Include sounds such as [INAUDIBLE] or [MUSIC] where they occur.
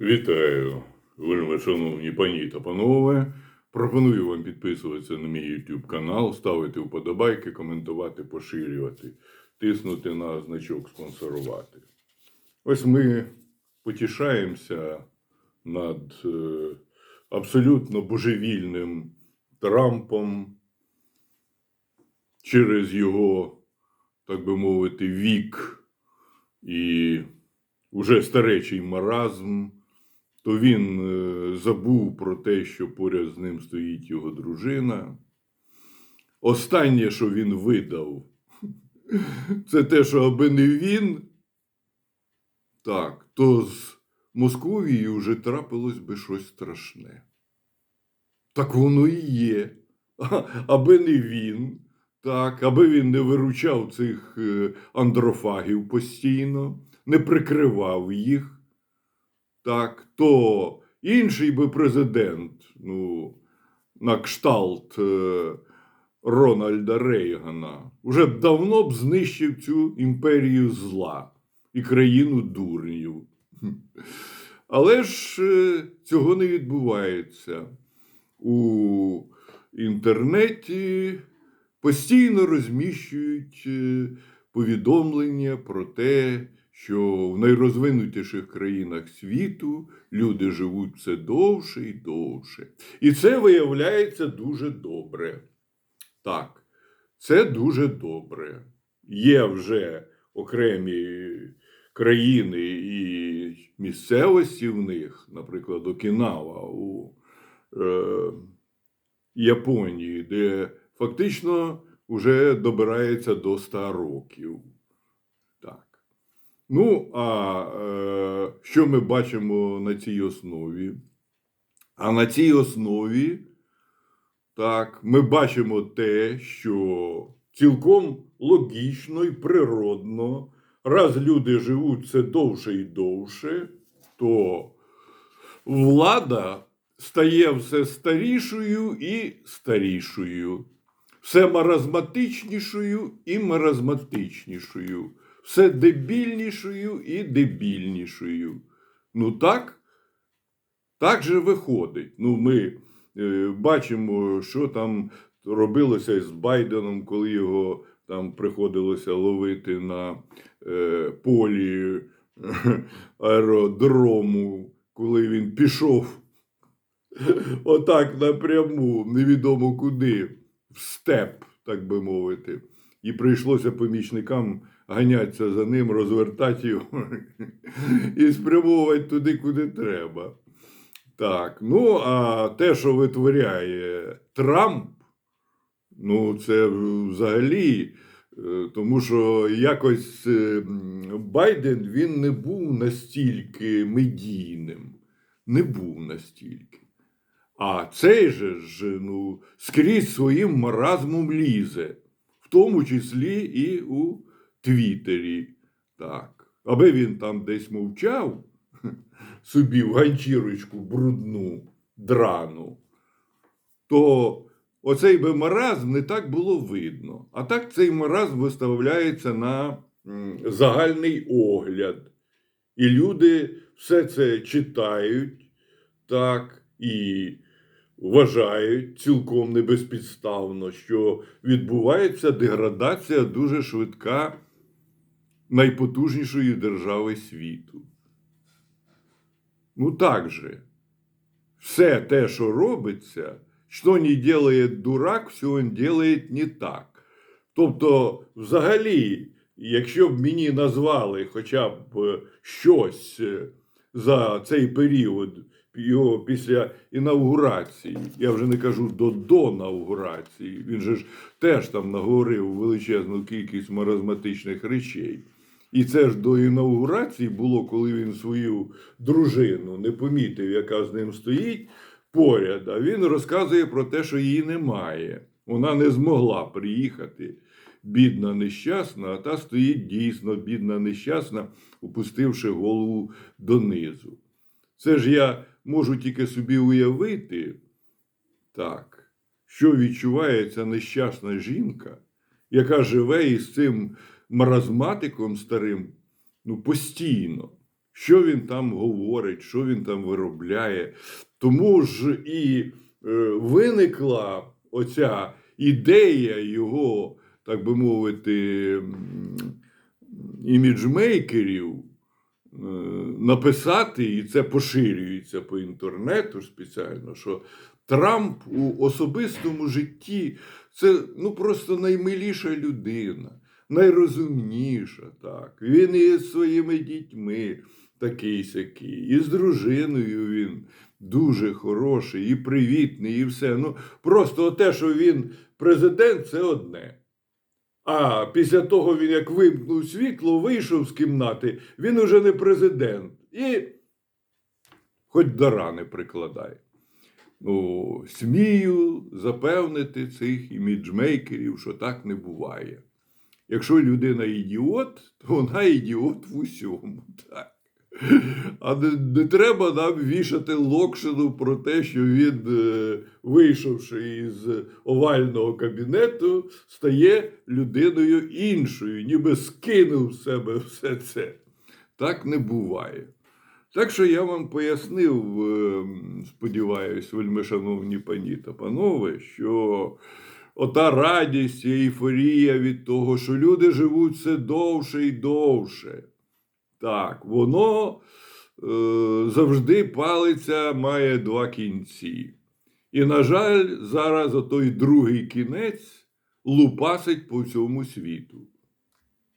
Вітаю, вельми шановні пані та панове. Пропоную вам підписуватися на мій YouTube канал, ставити вподобайки, коментувати, поширювати, тиснути на значок спонсорувати. Ось ми потішаємося над е, абсолютно божевільним Трампом через його, так би мовити, вік і уже старечий маразм, то він е, забув про те, що поряд з ним стоїть його дружина. Останнє, що він видав, [LAUGHS] це те, що аби не він, так, то з Московією вже трапилось би щось страшне. Так воно і є. Аби не він, так, аби він не виручав цих е, андрофагів постійно, не прикривав їх, так, то інший би президент, ну, на кшталт е, Рональда Рейгана, уже б давно б знищив цю імперію зла і країну дурнів. [LAUGHS] Але ж е, цього не відбувається. У інтернеті постійно розміщують е, повідомлення про те, що в найрозвинутіших країнах світу люди живуть все довше і довше. І це виявляється дуже добре. Так, це дуже добре. Є вже окремі країни і місцевості в них, наприклад, Окінава у е, Японії, де фактично вже добирається до 100 років. Ну, а е, що ми бачимо на цій основі? А на цій основі, так, ми бачимо те, що цілком логічно і природно, раз люди живуть все довше і довше, то влада стає все старішою і старішою, все маразматичнішою і маразматичнішою, все дебільнішою і дебільнішою. Ну так, так же виходить. Ну, ми е, бачимо, що там робилося з Байденом, коли його там приходилося ловити на е, полі е, аеродрому, коли він пішов отак напряму, невідомо куди, в степ, так би мовити. І прийшлося помічникам ганятися за ним, розвертати його [LAUGHS] і спрямовувати туди, куди треба. Так, ну а те, що витворяє Трамп, ну це взагалі, е, тому що якось е, Байден він не був настільки медійним, не був настільки. А цей же ж ну, скрізь своїм маразмом лізе, тому числі і у Твіттері. Так. Аби він там десь мовчав [LAUGHS] собі в ганчірочку брудну, драну, то оцей би маразм не так було видно. А так цей маразм виставляється на загальний огляд. І люди все це читають, так, і вважають цілком небезпідставно, що відбувається деградація дуже швидка найпотужнішої держави світу. Ну так же. Все те, що робиться, що не делает дурак, все він делает не так. Тобто, взагалі, якщо б мені назвали хоча б е, щось е, за цей період його після інаугурації, я вже не кажу до донаугурації, він же ж теж там наговорив величезну кількість маразматичних речей. І це ж до інаугурації було, коли він свою дружину не помітив, яка з ним стоїть поряд. А він розказує про те, що її немає. Вона не змогла приїхати. Бідна нещасна, а та стоїть дійсно бідна нещасна, опустивши голову донизу. Це ж я можу тільки собі уявити, так, що відчуває ця нещасна жінка, яка живе із цим маразматиком старим ну, постійно. що він там говорить, що він там виробляє. Тому ж і е, виникла оця ідея його, так би мовити, іміджмейкерів написати, і це поширюється по інтернету спеціально, що Трамп у особистому житті це ну, просто наймиліша людина, найрозумніша. Так. Він і з своїми дітьми такий сякий, і з дружиною він дуже хороший, і привітний, і все. Ну, просто те, що він президент, це одне. А після того він як вимкнув світло, вийшов з кімнати, він уже не президент. І хоч до рани прикладає. Ну, смію запевнити цих іміджмейкерів, що так не буває. Якщо людина ідіот, то вона ідіот в усьому. Так. [LAUGHS] А не, не треба нам вішати локшину про те, що він, е, вийшовши із овального кабінету, стає людиною іншою, ніби скинув з себе все це. Так не буває. Так що я вам пояснив, е, сподіваюсь, вельми шановні пані та панове, що ота радість і ейфорія від того, що люди живуть все довше і довше. Так, воно е, завжди палиця має два кінці. І, на жаль, зараз отой другий кінець лупасить по всьому світу.